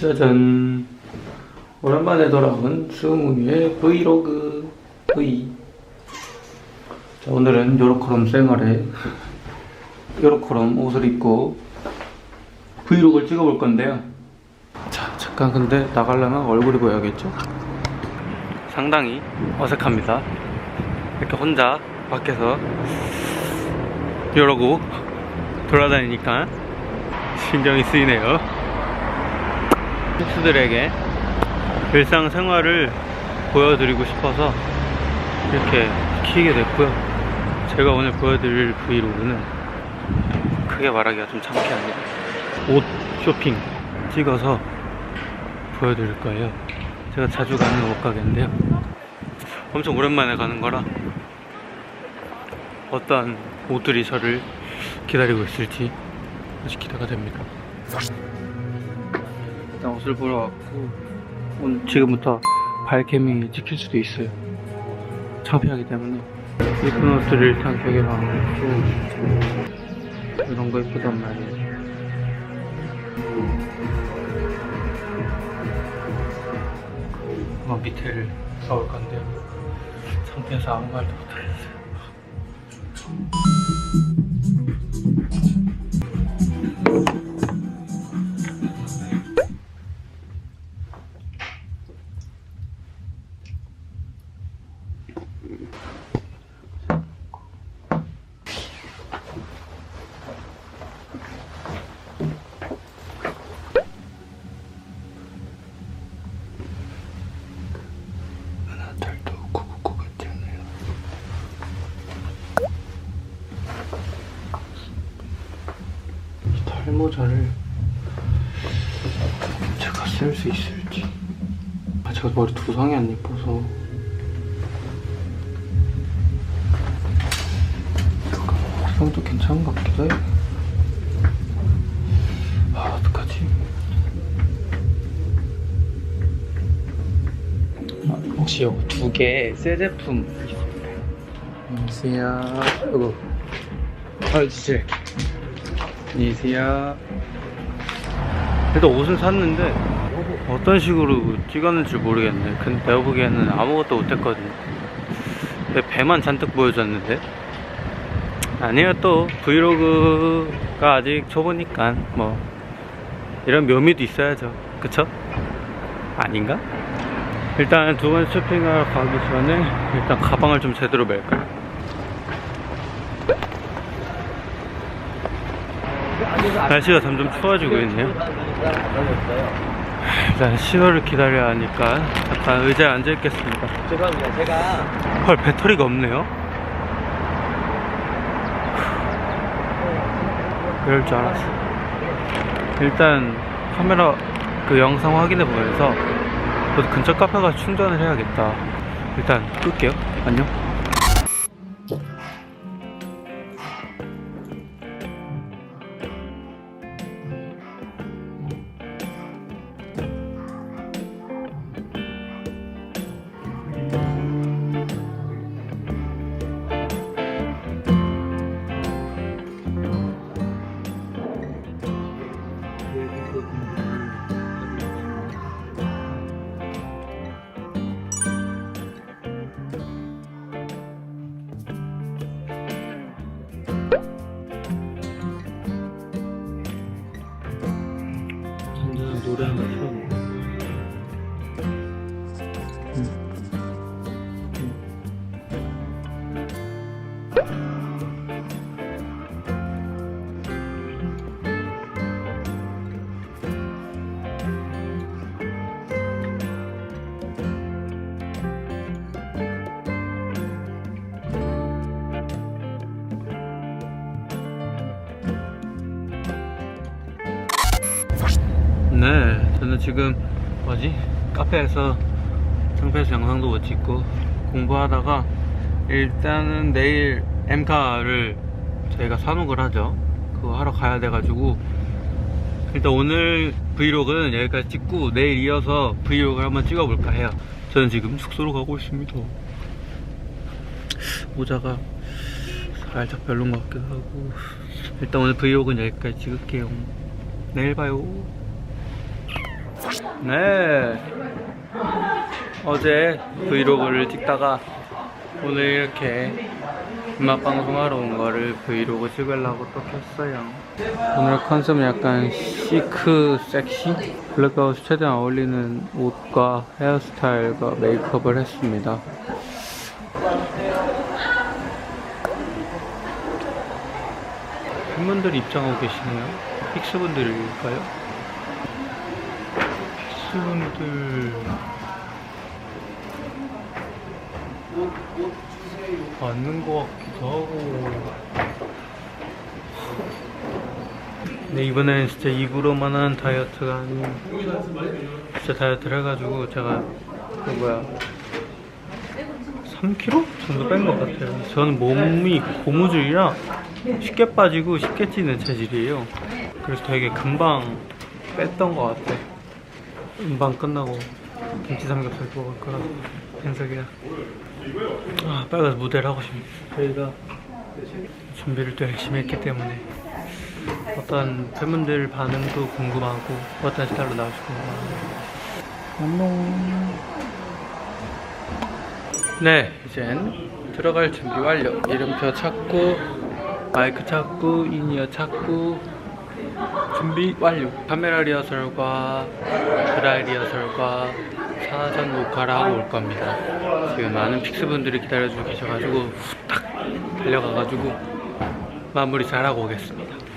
짜잔 오랜만에 돌아온 승훈이의 브이로그. V 자 오늘은 요렇게럼 생활에 요렇게럼 옷을 입고 브이로그를 찍어볼 건데요. 자 잠깐 근데 나가려면 얼굴이 보여야겠죠? 상당히 어색합니다. 이렇게 혼자 밖에서 이러고 돌아다니니까 신경이 쓰이네요 댄스들에게 일상 생활을 보여드리고 싶어서 이렇게 키게 됐고요. 제가 오늘 보여드릴 브이로그는 크게 말하기가 좀 창피합니다. 옷 쇼핑 찍어서 보여드릴 거예요. 제가 자주 가는 옷가게인데요. 엄청 오랜만에 가는 거라 어떤 옷들이 저를 기다리고 있을지 아주 기대가 됩니다. 일단 옷을 보러 왔고 오늘 지금부터 발캠이 찍힐 수도 있어요. 창피하기 때문에. 예쁜 옷들을 일단 벽에 놔놓고 이런 거 예쁘단 말이에요 어, 밑에를 써올 건데요 창피해서 아무 말도 못하겠어요 모자를 제가 쓸 수 있을지. 아 제가 머리 두상이 안 예뻐서. 두상도 괜찮은 것 같기도 해요. 아 어떡하지? 아, 혹시 요거 두개새 제품 있습니다 안녕하세요. 이거 아 진짜 안녕하세요 일단 옷은 샀는데 어떤 식으로 찍었는지 모르겠네 근데 내가 보기에는 아무것도 못했거든요 내 배만 잔뜩 보여줬는데 아니에요 또 브이로그가 아직 초보니까 뭐 이런 묘미도 있어야죠 그쵸? 아닌가? 일단 두 번째 쇼핑을 가기 전에 일단 가방을 좀 제대로 멜까요? 날씨가 점점 추워지고 있네요. 일단 신호를 기다려야 하니까 잠깐 의자에 앉아 있겠습니다. 죄송합니다. 제가 헐 배터리가 없네요. 그럴 줄 알았어. 일단 카메라 그 영상 확인해 보면서 근처 카페 가서 충전을 해야겠다. 일단 끌게요. 안녕. 노래 하나 틀어 네, 저는 지금 뭐지? 카페에서 창피해서 영상도 못 찍고 공부하다가 일단은 내일 엠카를 저희가 산옥을 하죠. 그거 하러 가야 돼가지고 일단 오늘 브이로그는 여기까지 찍고 내일 이어서 브이로그를 한번 찍어볼까 해요. 저는 지금 숙소로 가고 있습니다. 모자가 살짝 별론 것 같기도 하고 일단 오늘 브이로그는 여기까지 찍을게요. 내일 봐요. 네. 어제 브이로그를 찍다가 오늘 이렇게 음악 방송하러 온 거를 브이로그 찍으려고 또 켰어요. 오늘 컨셉은 약간 시크 섹시? 블랙아웃 최대한 어울리는 옷과 헤어스타일과 메이크업을 했습니다. 팬분들이 입장하고 계시네요. 픽스분들일까요? 픽스분들 맞는 것 같기도 하고. 네 이번에는 진짜 입으로만 한 다이어트가 아닌 진짜 다이어트를 해가지고 제가 그 뭐야 3kg 정도 뺀 것 같아요. 저는 몸이 고무줄이라 쉽게 빠지고 쉽게 찌는 체질이에요. 그래서 되게 금방 뺐던 것 같아 금방 끝나고 김치 삼겹살 먹을 거라 현석이랑 아, 빨리 가서 무대를 하고 싶네. 저희가 준비를 또 열심히 했기 때문에 어떤 팬분들 반응도 궁금하고 어떤 스타일로 나올지 궁금하고 안녕. 네, 이젠 들어갈 준비 완료. 이름표 찾고 마이크 찾고 인이어 찾고 준비 완료. 카메라 리허설과 드라이 리허설과 사전 녹화를 하고 올 겁니다. 지금 많은 픽스분들이 기다려주고 계셔가지고 후딱 달려가가지고 마무리 잘하고 오겠습니다.